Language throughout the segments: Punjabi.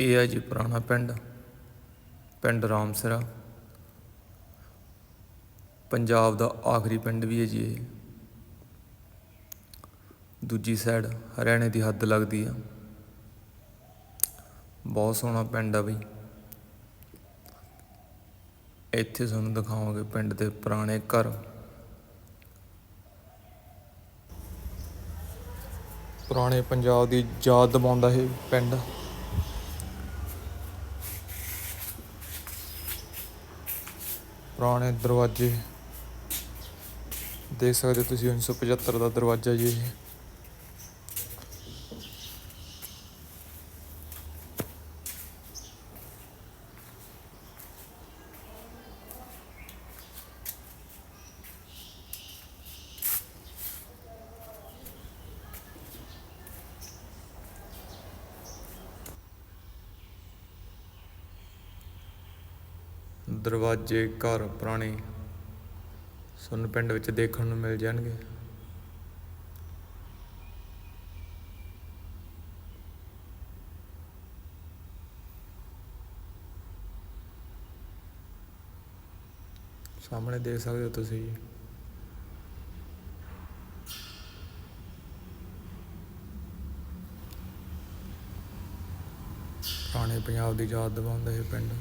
ਇਹ ਹੈ ਜੀ ਪੁਰਾਣਾ ਪਿੰਡ। ਪਿੰਡ ਰਾਮਸਰਾ। ਪੰਜਾਬ ਦਾ ਆਖਰੀ ਪਿੰਡ ਵੀ ਹੈ ਜੀ ਇਹ। ਦੂਜੀ ਸਾਈਡ ਹਰਿਆਣੇ ਦੀ ਹੱਦ ਲੱਗਦੀ ਆ। ਬਹੁਤ ਸੋਹਣਾ ਪਿੰਡ ਆ ਬਈ। ਇੱਥੇ ਤੁਹਾਨੂੰ ਦਿਖਾਵਾਂਗੇ ਪਿੰਡ ਦੇ ਪੁਰਾਣੇ ਘਰ। ਪੁਰਾਣੇ ਪੰਜਾਬ ਦੀ ਯਾਦ ਦਿਵਾਉਂਦਾ ਇਹ ਪਿੰਡ। ਪੁਰਾਣੇ ਦਰਵਾਜ਼ੇ ਦੇਖ ਸਕਦੇ ਹੋ ਤੁਸੀਂ 1975 ਦਾ ਦਰਵਾਜ਼ਾ ਜੀ ਇਹ। ਦਰਵਾਜ਼ੇ, ਘਰ, ਪੁਰਾਣੇ ਸਾਨੂੰ ਪਿੰਡ ਵਿੱਚ ਦੇਖਣ ਨੂੰ ਮਿਲ ਜਾਣਗੇ। ਸਾਹਮਣੇ ਦੇਖ ਸਕਦੇ ਹੋ ਤੁਸੀਂ ਪੁਰਾਣੇ ਪੰਜਾਬ ਦੀ ਯਾਦ ਦਿਵਾਉਂਦਾ ਇਹ ਪਿੰਡ।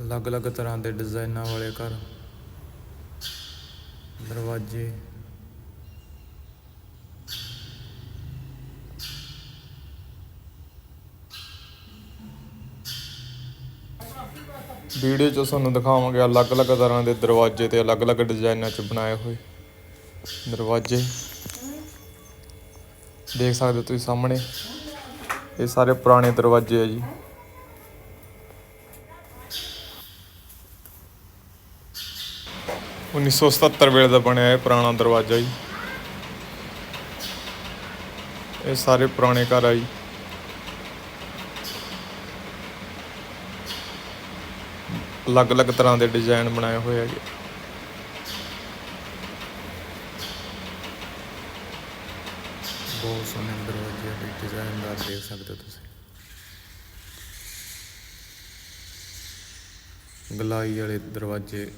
ਅਲੱਗ-ਅਲੱਗ ਤਰ੍ਹਾਂ ਦੇ ਡਿਜ਼ਾਈਨਾਂ ਵਾਲੇ ਘਰ। ਦਰਵਾਜ਼ੇ। ਵੀਡੀਓ 'ਚ ਤੁਹਾਨੂੰ ਦਿਖਾਵਾਂਗੇ ਅਲੱਗ-ਅਲੱਗ ਤਰ੍ਹਾਂ ਦੇ ਦਰਵਾਜ਼ੇ ਤੇ ਅਲੱਗ-ਅਲੱਗ ਡਿਜ਼ਾਈਨਾਂ 'ਚ ਬਣਾਏ ਹੋਏ ਦਰਵਾਜ਼ੇ। ਦੇਖ ਸਕਦੇ ਹੋ ਤੁਸੀਂ ਸਾਹਮਣੇ। ਇਹ ਸਾਰੇ ਪੁਰਾਣੇ ਦਰਵਾਜ਼ੇ ਆ ਜੀ। ਉੱਨੀ ਸੌ ਸਤੱਤਰ ਵੇਲੇ ਦਾ ਬਣਿਆ ਇਹ ਪੁਰਾਣਾ ਦਰਵਾਜ਼ਾ ਜੀ। ਇਹ ਸਾਰੇ ਪੁਰਾਣੇ ਘਰ ਆ ਜੀ। ਅਲੱਗ-ਅਲੱਗ ਤਰ੍ਹਾਂ ਦੇ ਡਿਜ਼ਾਈਨ ਬਣਾਏ ਹੋਏ ਹੈਗੇ ਬਹੁਤ ਸੋਹਣੇ ਦਰਵਾਜ਼ੇ ਦੇ ਡਿਜ਼ਾਈਨਦਾਰ ਦੇਖ ਸਕਦੇ ਹੋ ਤੁਸੀਂ। ਗਲਾਈ ਵਾਲੇ ਦਰਵਾਜ਼ੇ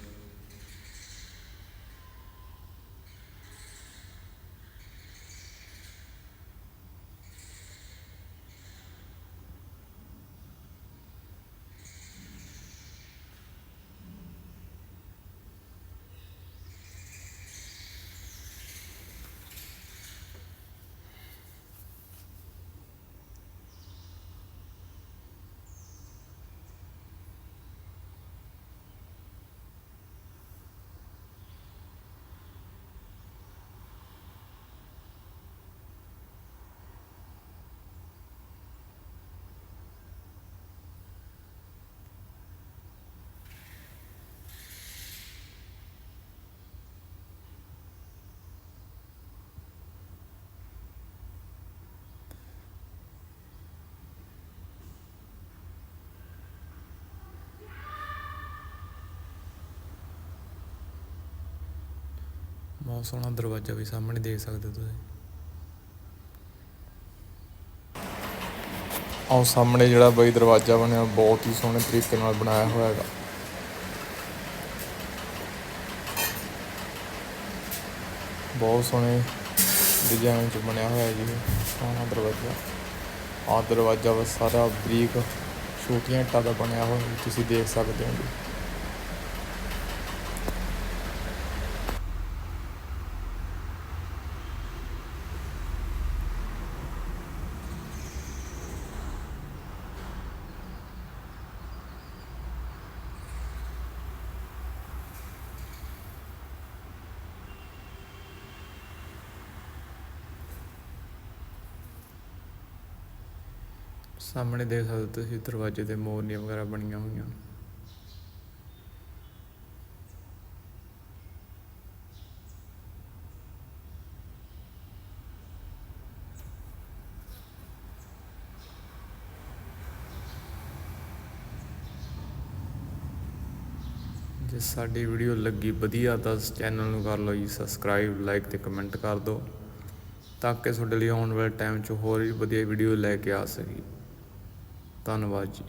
ਬਹੁਤ ਸੋਹਣਾ ਦਰਵਾਜ਼ਾ ਵੀ ਸਾਹਮਣੇ ਦੇਖ ਸਕਦੇ ਹੋ ਤੁਸੀਂ। ਆਹ ਸਾਹਮਣੇ ਜਿਹੜਾ ਬਈ ਦਰਵਾਜ਼ਾ ਬਣਿਆ, ਬਹੁਤ ਹੀ ਸੋਹਣੇ ਤਰੀਕੇ ਨਾਲ ਬਣਾਇਆ ਹੋਇਆ ਹੈਗਾ। ਬਹੁਤ ਸੋਹਣੇ ਡਿਜ਼ਾਈਨ ਚ ਬਣਿਆ ਹੋਇਆ ਜੀ ਸੋਹਣਾ ਦਰਵਾਜ਼ਾ। ਆਹ ਦਰਵਾਜ਼ਾ ਵਾ ਸਾਰਾ ਬਰੀਕ, ਛੋਟੀਆਂ ਇੱਟਾਂ ਦਾ ਬਣਿਆ ਹੋਇਆ, ਤੁਸੀਂ ਦੇਖ ਸਕਦੇ ਹੋ ਜੀ। ਸਾਹਮਣੇ ਦੇਖ ਸਕਦੇ ਹੋ ਤੁਸੀਂ ਦਰਵਾਜ਼ੇ ਤੇ ਮੋਰਨੀਆਂ ਵਗੈਰਾ ਬਣੀਆਂ ਹੋਈਆਂ ਜੇ ਸਾਡੀ ਵੀਡੀਓ ਲੱਗੀ ਵਧੀਆ ਤਾਂ ਇਸ ਚੈਨਲ ਨੂੰ ਕਰ ਲਓ ਜੀ ਸਬਸਕ੍ਰਾਈਬ ਲਾਈਕ ਤੇ ਕਮੈਂਟ ਕਰ ਦਿਓ, ਤਾਂ ਕਿ ਤੁਹਾਡੇ ਲਈ ਆਉਣ ਵਾਲੇ ਟਾਈਮ 'ਚ ਹੋਰ ਵੀ ਵਧੀਆ ਵੀਡੀਓ ਲੈ ਕੇ ਆ ਸਕੀ ਧੰਨਵਾਦ ਜੀ।